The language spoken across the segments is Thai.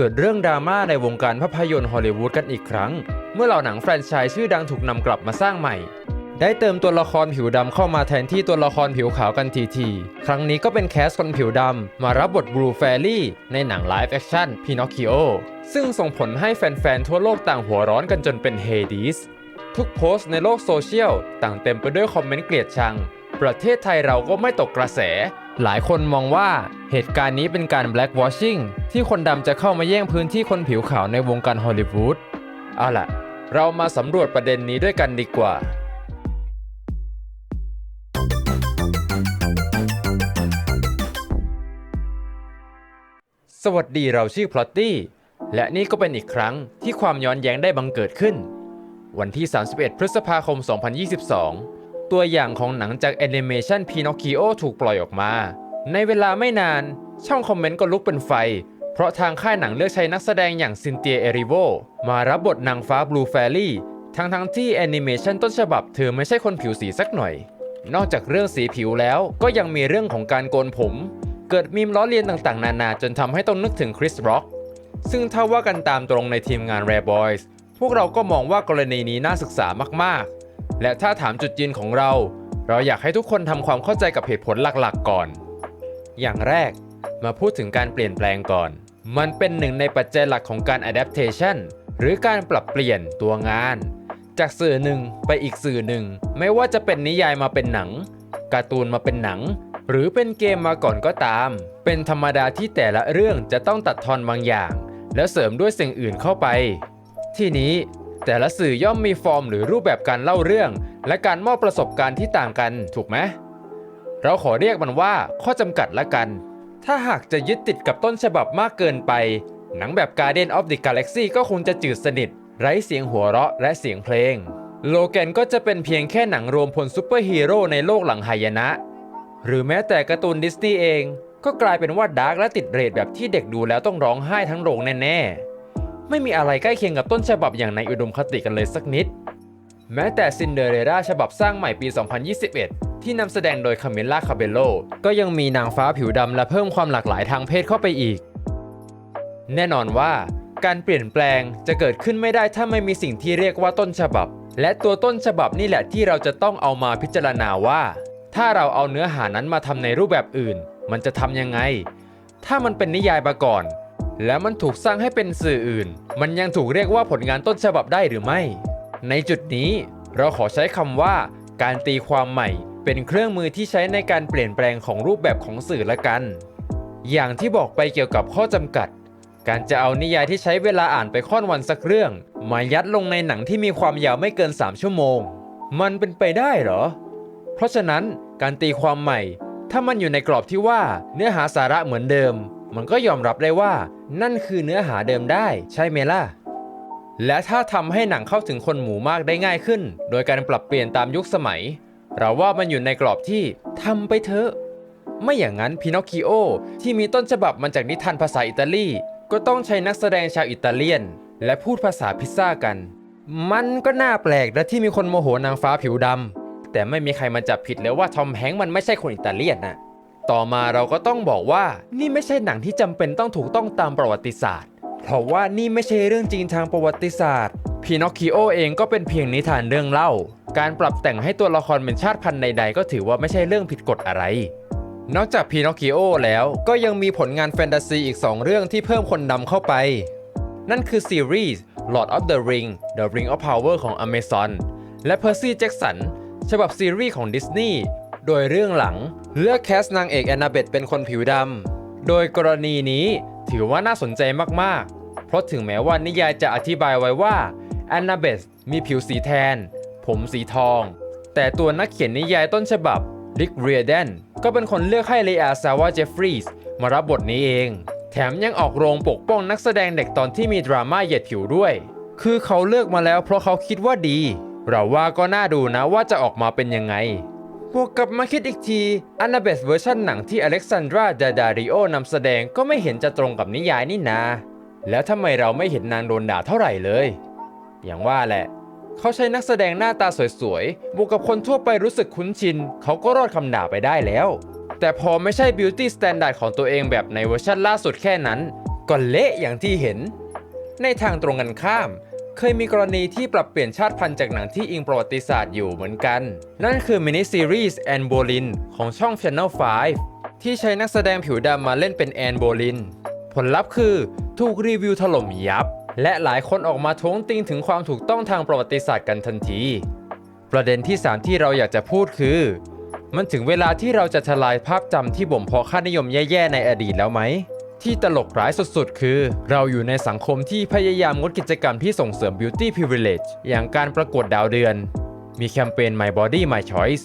เกิดเรื่องดราม่าในวงการภาพยนตร์ฮอลลีวูดกันอีกครั้ง เมื่อเหล่าหนังแฟรนไชส์ชื่อดังถูกนำกลับมาสร้างใหม่ ได้เติมตัวละครผิวดำเข้ามาแทนที่ตัวละครผิวขาวกันทีที ครั้งนี้ก็เป็นแคสคนผิวดำมารับบทบลูแฟรี่ในหนังไลฟ์แอคชั่นพินอคคิโอซึ่งส่งผลให้แฟนๆทั่วโลกต่างหัวร้อนกันจนเป็นเฮดีสทุกโพสต์ในโลกโซเชียลต่างเต็มไปด้วยคอมเมนต์เกลียดชัง ประเทศไทยเราก็ไม่ตกกระแส หลายคนมองว่าเหตุการณ์นี้เป็นการ blackwashing ที่คนดำจะเข้ามาแย่งพื้นที่คนผิวขาวในวงการฮอลลีวูดเอาล่ะ เรามาสำรวจประเด็นนี้ด้วยกันดีกว่า สวัสดีเราชื่อพลอตตี้ และนี่ก็เป็นอีกครั้งที่ความย้อนแย้งได้บังเกิดขึ้น วันที่ 31 พฤษภาคม 2022 ตัวอย่างของหนังจากแอนิเมชันพีนอคคิโอถูกปล่อยออกมา ในเวลาไม่นานช่องคอมเมนต์ก็ลุกเป็นไฟ เพราะทางค่ายหนังเลือกใช้นักแสดงอย่างซินเตียเอริโวมารับบทนางฟ้าบลูแฟรี่ทั้งทั้งที่แอนิเมชันต้นฉบับเธอไม่ใช่คนผิวสีสักหน่อย นอกจากเรื่องสีผิวแล้วก็ยังมีเรื่องของการโกนผม เกิดมีมล้อเลียนต่างๆ นานาจนทำให้ต้องนึกถึงคริสร็อกซึ่งถ้าว่ากันตามตรงในทีมงาน Rare Boys พวกเราก็มองว่ากรณีนี้น่าศึกษามากๆ และถ้าถามจุดยืนของเรา เราอยากให้ทุกคนทำความเข้าใจกับเหตุผลหลักๆ ก่อน อย่างแรกมาพูดถึงการเปลี่ยนแปลงก่อน มันเป็นหนึ่งในปัจจัยหลักของการ adaptation หรือการปรับเปลี่ยนตัวงาน จากสื่อหนึ่งไปอีกสื่อหนึ่ง ไม่ว่าจะเป็นนิยายมาเป็นหนัง การ์ตูนมาเป็นหนัง หรือเป็นเกมมาก่อนก็ตาม เป็นธรรมดาที่แต่ละเรื่องจะต้องตัดทอนบางอย่าง แล้วเสริมด้วยสิ่งอื่นเข้าไป ที่นี้ แต่ละสื่อย่อมมีฟอร์มหรือรูปแบบการเล่าเรื่อง และการมอบประสบการณ์ที่ต่างกันถูกไหมเราขอเรียกมันว่าข้อจำกัดละกัน ถ้าหากจะยึดติดกับต้นฉบับมากเกินไป หนังแบบ Guardian of the Galaxy ก็คงจะจืดสนิท ไร้เสียงหัวเราะและเสียงเพลง โลแกนก็จะเป็นเพียงแค่หนังรวมพลซูเปอร์ฮีโร่ในโลกหลังหายนะ หรือแม้แต่การ์ตูนดิสนีย์เอง ก็กลายเป็นว่าดาร์กและติดเรทแบบที่เด็กดูแล้วต้องร้องไห้ทั้งโรงแน่ๆ ไม่มีอะไรใกล้เคียงกับต้นฉบับอย่างในอุดมคติกันเลยสักนิด แม้แต่ซินเดอเรล่าฉบับสร้างใหม่ปี 2021 ที่นำแสดงโดยคาเมล่าคาเบโลก็ยังมีนางฟ้าผิวดำและเพิ่มความหลากหลายทางเพศเข้าไปอีก แน่นอนว่า การเปลี่ยนแปลงจะเกิดขึ้นไม่ได้ถ้าไม่มีสิ่งที่เรียกว่าต้นฉบับ และตัวต้นฉบับนี่แหละที่เราจะต้องเอามาพิจารณาว่า ถ้าเราเอาเนื้อหานั้นมาทำในรูปแบบอื่น มันจะทำยังไง ถ้ามันเป็นนิยายมาก่อน แล้วมันถูกสร้างให้เป็นสื่ออื่น มันยังถูกเรียกว่าผลงานต้นฉบับได้หรือไม่ ในจุดนี้เราขอใช้คำว่า การตีความใหม่ เป็นเครื่องมือที่ใช้ในการเปลี่ยนแปลงของรูปแบบของสื่อละกัน อย่างที่บอกไปเกี่ยวกับข้อจำกัด การจะเอานิยายที่ใช้เวลาอ่านไปค่อนวันสักเรื่อง มายัดลงในหนังที่มีความยาวไม่เกิน 3 ชั่วโมง มันเป็นไปได้เหรอ เพราะฉะนั้นการตีความใหม่ ถ้ามันอยู่ในกรอบที่ว่าเนื้อหาสาระเหมือนเดิม มันก็ยอมรับได้ว่า นั่นคือเนื้อหาเดิมได้ใช่ไหมล่ะ และถ้าทำให้หนังเข้าถึงคนหมู่มากได้ง่ายขึ้น โดยการปรับเปลี่ยนตามยุคสมัย เราว่ามันอยู่ในกรอบที่ทำไปเถอะ ไม่อย่างนั้นพินอคคิโอที่มีต้นฉบับมาจากนิทานภาษาอิตาลีก็ต้องใช้นักแสดงชาวอิตาเลียน และพูดภาษาพิซซ่ากัน มันก็น่าแปลกนะที่มีคนโมโหนางฟ้าผิวดำแต่ไม่มีใครมาจับผิดเลยว่าทอมแฮงค์มันไม่ใช่คนอิตาเลียนน่ะ ต่อมาเราก็ต้องบอกว่านี่ไม่ใช่หนังที่จำเป็นต้องถูกต้องตามประวัติศาสตร์ เพราะว่านี่ไม่ใช่เรื่องจริงทางประวัติศาสตร์พินอคคิโอเองก็เป็นเพียงนิทานเรื่องเล่า การปรับแต่งให้ตัวละครเป็นชาติพันธุ์ใด ๆ ก็ถือว่าไม่ใช่เรื่องผิดกฎอะไร นอกจากพีนอคคิโอแล้วก็ยังมีผลงานแฟนตาซีอีก 2 เรื่องที่เพิ่มคนดำเข้าไป นั่นคือซีรีส์ Lord of the Ring The Ring of Power ของ Amazon และ Percy Jackson ฉบับซีรีส์ของดิสนีย์ โดยเรื่องหลังเลือกแคสนางเอกแอนนาเบตเป็นคนผิวดำ โดยกรณีนี้ถือว่าน่าสนใจมากๆ เพราะถึงแม้ว่านิยายจะอธิบายไว้ว่าแอนนาเบตมีผิวสีแทน ผมสีทอง แต่ตัวนักเขียนนิยายต้นฉบับริกเรียเดนก็เป็นคนเลือกให้เลอาซาวาเจฟฟรีสมารับบทนี้เอง แถมยังออกโรงปกป้องนักแสดงเด็กตอนที่มีดราม่าเหยียดผิวด้วย คือเขาเลือกมาแล้วเพราะเขาคิดว่าดี เราว่าก็น่าดูนะว่าจะออกมาเป็นยังไง บวกกับมาคิดอีกทีอันนาเบสเวอร์ชันหนังที่อเล็กซานดราดาดาริโอนำแสดงก็ไม่เห็นจะตรงกับนิยายนี่นา แล้วทำไมเราไม่เห็นนางโดนด่าเท่าไหร่เลย อย่างว่าแหละ เขาใช้นักแสดงหน้าตาสวยๆ บวกกับคนทั่วไปรู้สึกคุ้นชิน เขาก็รอดคำด่าไปได้แล้ว แต่พอไม่ใช่บิวตี้สแตนดาร์ดของตัวเองแบบในเวอร์ชันล่าสุดแค่นั้น ก็เละอย่างที่เห็น ในทางตรงกันข้าม เคยมีกรณีที่ปรับเปลี่ยนชาติพันธุ์จากหนังที่อิงประวัติศาสตร์อยู่เหมือนกัน นั่นคือมินิซีรีส์แอนโบลินของช่อง Channel 5 ที่ใช้นักแสดงผิวดำมาเล่นเป็นแอนโบลิน ผลลัพธ์คือถูกรีวิวถล่มยับ และหลายคนออกมาท้วงติงถึงความถูกต้องทางประวัติศาสตร์กันทันที ประเด็นที่ 3 ที่เราอยากจะพูดคือ มันถึงเวลาที่เราจะทลายภาพจำที่บ่มเพาะค่านิยมแย่ๆในอดีตแล้วไหม ที่ตลกร้ายสุดๆ คือ เราอยู่ในสังคมที่พยายามงดกิจกรรมที่ส่งเสริม beauty privilege อย่างการประกวดดาวเดือน มีแคมเปญ My Body My Choice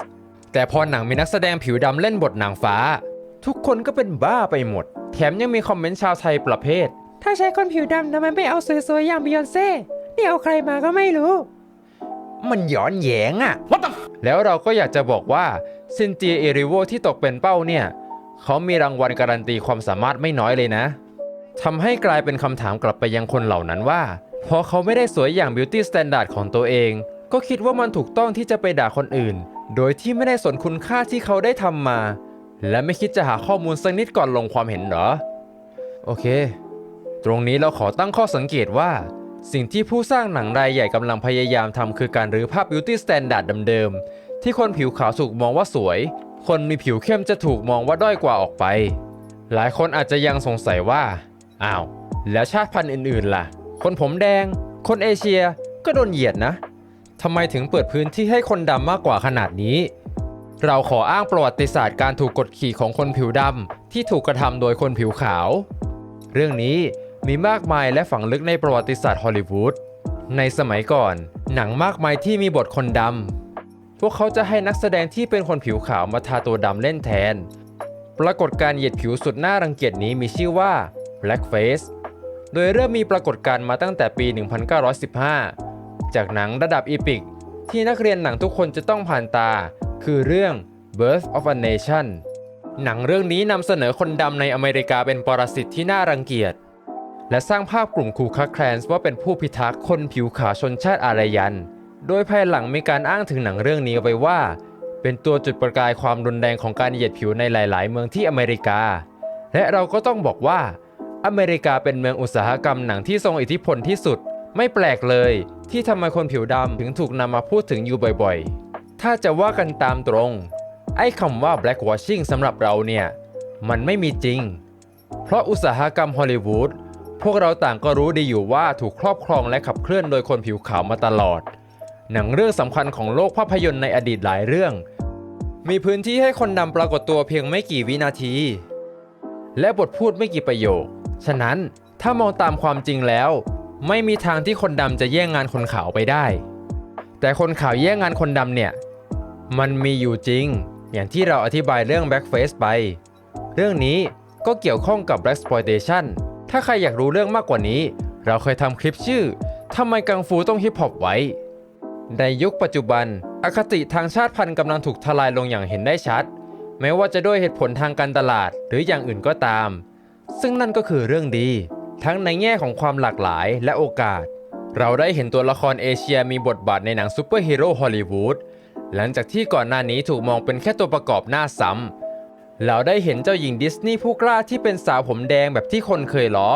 แต่พอหนังมีนักแสดงผิวดำเล่นบทนางฟ้า ทุกคนก็เป็นบ้าไปหมด แถมยังมีคอมเมนต์ชาวไทยประเภท ถ้าใช้คนผิวดำทำไมไม่เอาสวยๆ อย่างบิยอนเซ่นี่เอาใครมาก็ไม่รู้ มันย้อนแยงอะ What the แล้วเราก็อยากจะบอกว่าซินเจียเอริโวที่ตกเป็นเป้าเนี่ย เขามีรางวัลการันตีความสามารถไม่น้อยเลยนะทำให้กลายเป็นคำถามกลับไปยังคนเหล่านั้นว่าพอเขาไม่ได้สวยอย่างบิวตี้สแตนดาร์ดของตัวเอง ก็คิดว่ามันถูกต้องที่จะไปด่าคนอื่น โดยที่ไม่ได้สนคุณค่าที่เขาได้ทำมา และไม่คิดจะหาข้อมูลสักนิดก่อนลงความเห็นหรอ โอเค ตรงนี้เราขอตั้งข้อสังเกตว่า สิ่งที่ผู้สร้างหนังรายใหญ่กำลังพยายามทำคือการรื้อภาพ Beauty Standard เดิมๆที่คนผิวขาวถูกมองว่าสวย คนมีผิวเข้มจะถูกมองว่าด้อยกว่าออกไป หลายคนอาจจะยังสงสัยว่า อ้าว แล้วชาติพันธุ์อื่นๆ ล่ะ คนผมแดง คนเอเชียก็โดนเหยียดนะทำไมถึงเปิดพื้นที่ให้คนดำมากกว่าขนาดนี้ เราขออ้างประวัติศาสตร์การถูกกดขี่ของคนผิวดำที่ถูกกระทำโดยคนผิวขาว เรื่องนี้มีมากมายและฝังลึกในประวัติศาสตร์ฮอลลีวูดในสมัยก่อน หนังมากมายที่มีบทคนดำ พวกเขาจะให้นักแสดงที่เป็นคนผิวขาวมาทาตัวดำเล่นแทน ปรากฏการเหยียดผิวสุดน่ารังเกียจนี้มีชื่อว่า Blackface โดยเริ่มมีปรากฏการมาตั้งแต่ปี 1915 จากหนังระดับอีพิก ที่นักเรียนหนังทุกคนจะต้องผ่านตา คือเรื่อง Birth of a Nation หนังเรื่องนี้นำเสนอคนดำในอเมริกาเป็นปรสิตที่น่ารังเกียจ และสร้างภาพกลุ่มคูคักแคลนส์ว่าเป็นผู้พิทักษ์คนผิวขาวชนชาติอารยัน โดยภายหลังมีการอ้างถึงหนังเรื่องนี้ไว้ว่า เป็นตัวจุดประกายความรุนแรงของการเหยียดผิวในหลาย ๆ เมืองที่อเมริกา และเราก็ต้องบอกว่า อเมริกาเป็นเมืองอุตสาหกรรมหนังที่ทรงอิทธิพลที่สุด ไม่แปลกเลย ที่ทำไมคนผิวดำถึงถูกนำมาพูดถึงอยู่บ่อย ๆ ถ้าจะว่ากันตามตรง ไอ้คำว่า blackwashing สำหรับเราเนี่ย มันไม่มีจริง เพราะอุตสาหกรรมฮอลลีวูดพวกเราต่างก็รู้ดีอยู่ว่าถูกครอบครองและขับเคลื่อนโดยคนผิวขาวมาตลอด หนังเรื่องสำคัญของโลกภาพยนตร์ในอดีตหลายเรื่อง มีพื้นที่ให้คนดำปรากฏตัวเพียงไม่กี่วินาที และบทพูดไม่กี่ประโยค ฉะนั้นถ้ามองตามความจริงแล้ว ไม่มีทางที่คนดำจะแย่งงานคนขาวไปได้ แต่คนขาวแย่งงานคนดำเนี่ย มันมีอยู่จริง อย่างที่เราอธิบายเรื่อง Blackface ไป เรื่องนี้ก็เกี่ยวข้องกับ Blaxploitation ถ้าใครอยากรู้เรื่องมากกว่านี้ เราเคยทำคลิปชื่อทำไมกังฟูต้องฮิปฮอปไว้ ในยุคปัจจุบัน อคติทางชาติพันธุ์กำลังถูกทลายลงอย่างเห็นได้ชัด แม้ว่าจะด้วยเหตุผลทางการตลาดหรืออย่างอื่นก็ตาม ซึ่งนั่นก็คือเรื่องดี ทั้งในแง่ของความหลากหลายและโอกาส เราได้เห็นตัวละครเอเชียมีบทบาทในหนังซูเปอร์ฮีโร่ฮอลลีวูดหลังจากที่ก่อนหน้านี้ถูกมองเป็นแค่ตัวประกอบหน้าซ้ำเราได้เห็นเจ้าหญิงดิสนีย์ผู้กล้าที่เป็นสาวผมแดงแบบที่คนเคยล้อ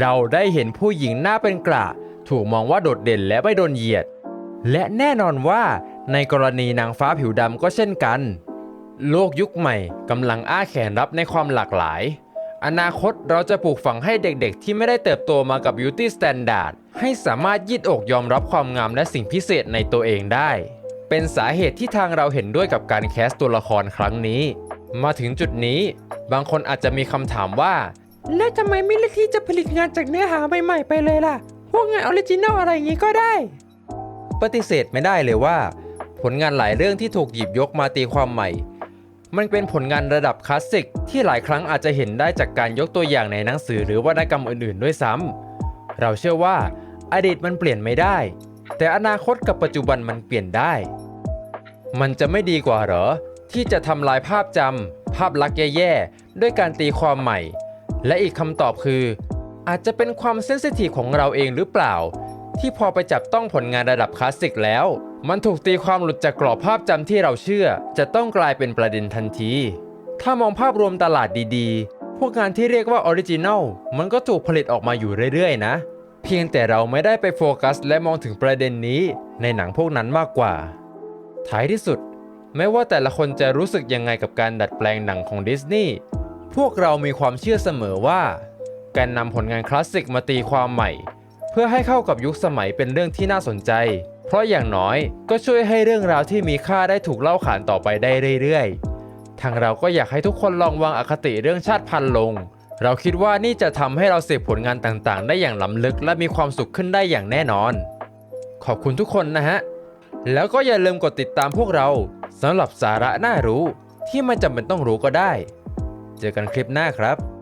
เราได้เห็นผู้หญิงหน้าเป็นกระถูกมองว่าโดดเด่นและไม่โดนเหยียด และแน่นอนว่าในกรณีนางฟ้าผิวดำก็เช่นกัน โลกยุคใหม่กำลังอ้าแขนรับในความหลากหลาย อนาคตเราจะปลูกฝังให้เด็กๆ ที่ไม่ได้เติบโตมากับ Beauty Standard ให้สามารถยืดอกยอมรับความงามและสิ่งพิเศษในตัวเองได้ เป็นสาเหตุที่ทางเราเห็นด้วยกับการแคสตัวละครครั้งนี้ มาถึงจุดนี้ บางคนอาจจะมีคำถามว่า แล้วทำไมไม่เลือกที่จะผลิตงานจากเนื้อหาใหม่ๆไปเลยล่ะ พวกงานออริจินอลอะไรอย่างงี้ก็ได้ ปฏิเสธไม่ได้เลยว่า ผลงานหลายเรื่องที่ถูกหยิบยกมาตีความใหม่ มันเป็นผลงานระดับคลาสสิกที่หลายครั้งอาจจะเห็นได้จากการยกตัวอย่างในหนังสือหรือวรรณกรรมอื่นๆ ด้วยซ้ำเราเชื่อว่าอดีตมันเปลี่ยนไม่ได้ แต่อนาคตกับปัจจุบันมันเปลี่ยนได้ มันจะไม่ดีกว่าเหรอ ที่จะทำลายภาพจำภาพลักษณ์แย่ๆด้วยการตีความใหม่ และอีกคำตอบคือ อาจจะเป็นความเซนซิทีฟของเราเองหรือเปล่า ที่พอไปจับต้องผลงานระดับคลาสสิกแล้ว มันถูกตีความหลุดจากกรอบภาพจำที่เราเชื่อ จะต้องกลายเป็นประเด็นทันที ถ้ามองภาพรวมตลาดดีๆ พวกงานที่เรียกว่าออริจินัลมันก็ถูกผลิตออกมาอยู่เรื่อยๆ นะ เพียงแต่เราไม่ได้ไปโฟกัส และมองถึงประเด็นนี้ ในหนังพวกนั้นมากกว่า ท้ายที่สุด ไม่ว่าแต่ละคนจะรู้สึกยังไงกับการดัดแปลงหนังของดิสนีย์พวกเรามีความเชื่อเสมอว่า การนำผลงานคลาสสิกมาตีความใหม่ พื่อให้เข้ากับยุคสมัยเป็นเรื่องที่น่าสนใจ เพราะอย่างน้อยก็ช่วยให้เรื่องราวที่มีค่าได้ถูกเล่าขานต่อไปได้เรื่อยๆ ทางเราก็อยากให้ทุกคนลองวางอคติเรื่องชาติพันธุ์ลง เราคิดว่านี่จะทำให้เราเสพผลงานต่างๆ ได้อย่างล้ำลึกและมีความสุขขึ้นได้อย่างแน่นอน ขอบคุณทุกคนนะฮะ แล้วก็อย่าลืมกดติดตามพวกเราสำหรับสาระน่ารู้ที่ไม่จำเป็นต้องรู้ก็ได้ เจอกันคลิปหน้าครับ